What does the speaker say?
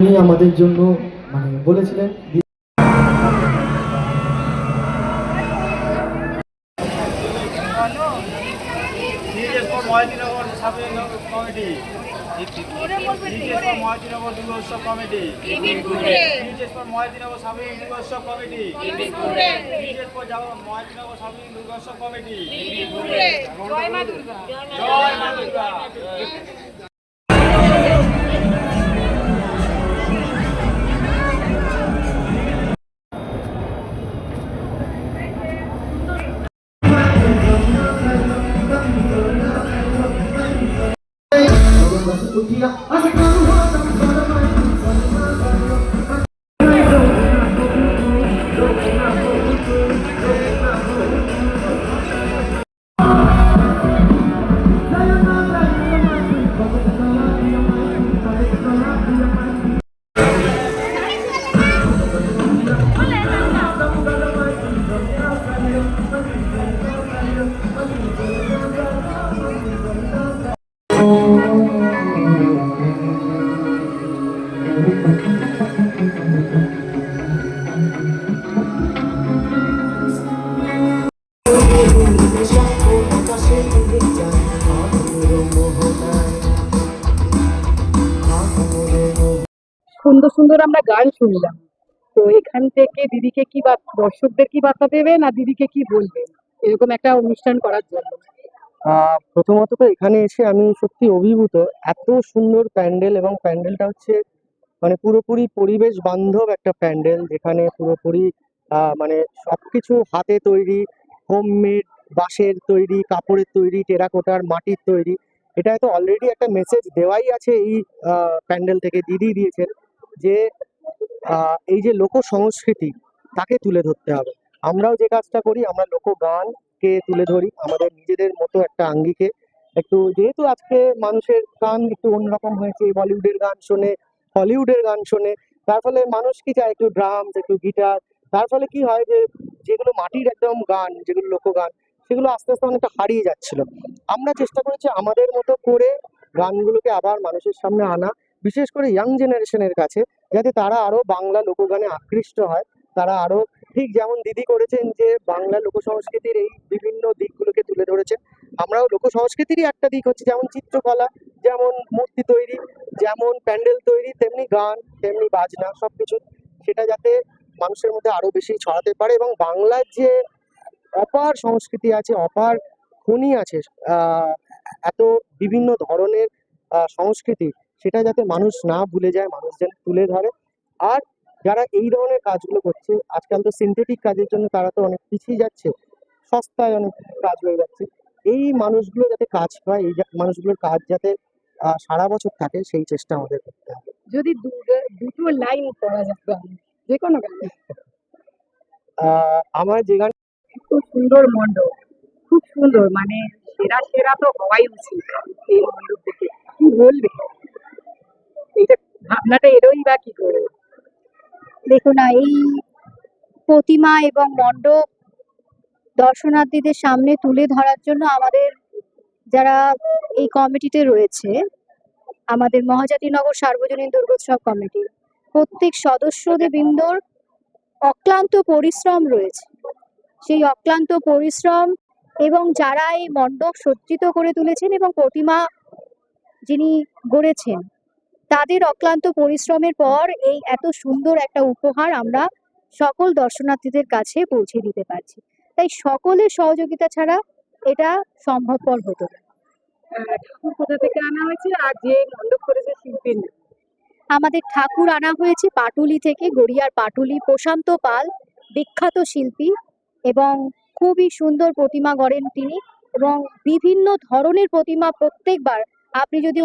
উনি আমাদের জন্য মানে বলেছিলেন কমিটি সুন্দর সুন্দর আমরা গান শুনলাম। তো এখান থেকে দিদিকে কি বা, দর্শকদের কি বার্তা দেবেন না দিদিকে কি বলবেন এরকম একটা অনুষ্ঠান করার জন্য। প্রথমত তো এখানে এসে আমি সত্যি অভিভূত, এত সুন্দর প্যান্ডেল এবং প্যান্ডেলটা হচ্ছে মানে পুরোপুরি পরিবেশ বান্ধব একটা প্যান্ডেল, যেখানে পুরোপুরি মানে সবকিছু হাতে তৈরি হোমমেড বাঁশের তৈরি, কাপড়ের তৈরি, টেরাকোটার মাটির তৈরি। এটা তো অলরেডি একটা মেসেজ দেওয়াই আছে এই প্যান্ডেল থেকে, দিদি দিয়েছেন। যে এই যে লোক সংস্কৃতি তাকে তুলে ধরতে হবে। আমরাও যে কাজটা করি, আমরা লোকগান কে তুলে ধরি, আমাদের নিজেদের মতো একটা আঙ্গিকে একটু, যেহেতু আজকে মানুষের গান একটু অন্যরকম হয়েছে, বলিউডের গান শোনে, হলিউডের গান শোনে, তার ফলে মানুষ কি চায় একটু ড্রামস, একটু গিটার, তার ফলে কি হয় যে, যেগুলো মাটির একদম গান, যেগুলো লোকগান, সেগুলো আস্তে আস্তে অনেকটা হারিয়ে যাচ্ছিল। আমরা চেষ্টা করেছি আমাদের মতো করে গানগুলোকে আবার মানুষের সামনে আনা বিশেষ করে ইয়াং জেনারেশনের কাছে, যাতে তারা আরও বাংলা লোকগানে আকৃষ্ট হয়, তারা আরও ঠিক যেমন দিদি করেছেন যে বাংলা লোক সংস্কৃতির এই বিভিন্ন দিকগুলোকে তুলে ধরেছেন, আমরাও লোক সংস্কৃতিরই একটা দিক হচ্ছে, যেমন চিত্রকলা, যেমন মূর্তি তৈরি, যেমন প্যান্ডেল তৈরি, তেমনি গান, তেমনি বাজনা, সবকিছু। সেটা যাতে মানুষের মধ্যে আরও বেশি ছড়াতে পারে এবং বাংলার যে অপার সংস্কৃতি আছে, অপার খনি আছে এত বিভিন্ন ধরনের সংস্কৃতি সেটা যাতে মানুষ না ভুলে যায় মানুষ যেন তুলে ধরে। আর যারা এই ধরনের কাজগুলো করছে আজকাল তো সিনথেটিক কাজের জন্য তারা তো অনেক পিছিয়ে যাচ্ছে সস্তায় অনেক কাজ হয়ে যাচ্ছে। এই মানুষগুলো যাতে কাজ পায় এই মানুষগুলোর কাজ যাতে সারা বছর থাকে সেই চেষ্টা আমাদের করতে হবে। যদি দুটো লাইন করা গান যে কোনো গান। আমার যে গান খুব সুন্দর মণ্ডপ খুব সুন্দর মানে সেরা সেরা তো হওয়াই উচিত এই মণ্ডপ থেকে কি বলবে? এইটা ভাবনাটা এরোই বা কি করে? দেখুন না এই প্রতিমা এবং মণ্ডপ দর্শনার্থীদের সামনে তুলে ধরার জন্য আমাদের যারা এই কমিটিতে রয়েছে, আমাদের মহাজাতিনগর সার্বজনীন দুর্গোৎসব কমিটি, প্রত্যেক সদস্যদের বৃন্দর অক্লান্ত পরিশ্রম রয়েছে। সেই অক্লান্ত পরিশ্রম এবং যারা এই মণ্ডপ সজ্জিত করে তুলেছেন এবং প্রতিমা যিনি গড়েছেন তাদের অক্লান্ত পরিশ্রমের পর এই এত সুন্দর একটা উপহার আমরা সকল দর্শনার্থীদের কাছে পৌঁছে দিতে পারছি। তাই সকলের সহযোগিতা ছাড়া এটা সম্ভবপর হতো না। ঠাকুর কোথা থেকে আনা হয়েছে? আর যে মণ্ডপ করেছে শিল্পীর আমাদের ঠাকুর আনা হয়েছে পাটুলি থেকে গড়িয়ার পাটুলি প্রশান্ত পাল বিখ্যাত শিল্পী এবং খুবই সুন্দর প্রতিমা গড়েন তিনি এবং বিভিন্ন ধরনের প্রতিমা প্রত্যেকবার। আপনি যদি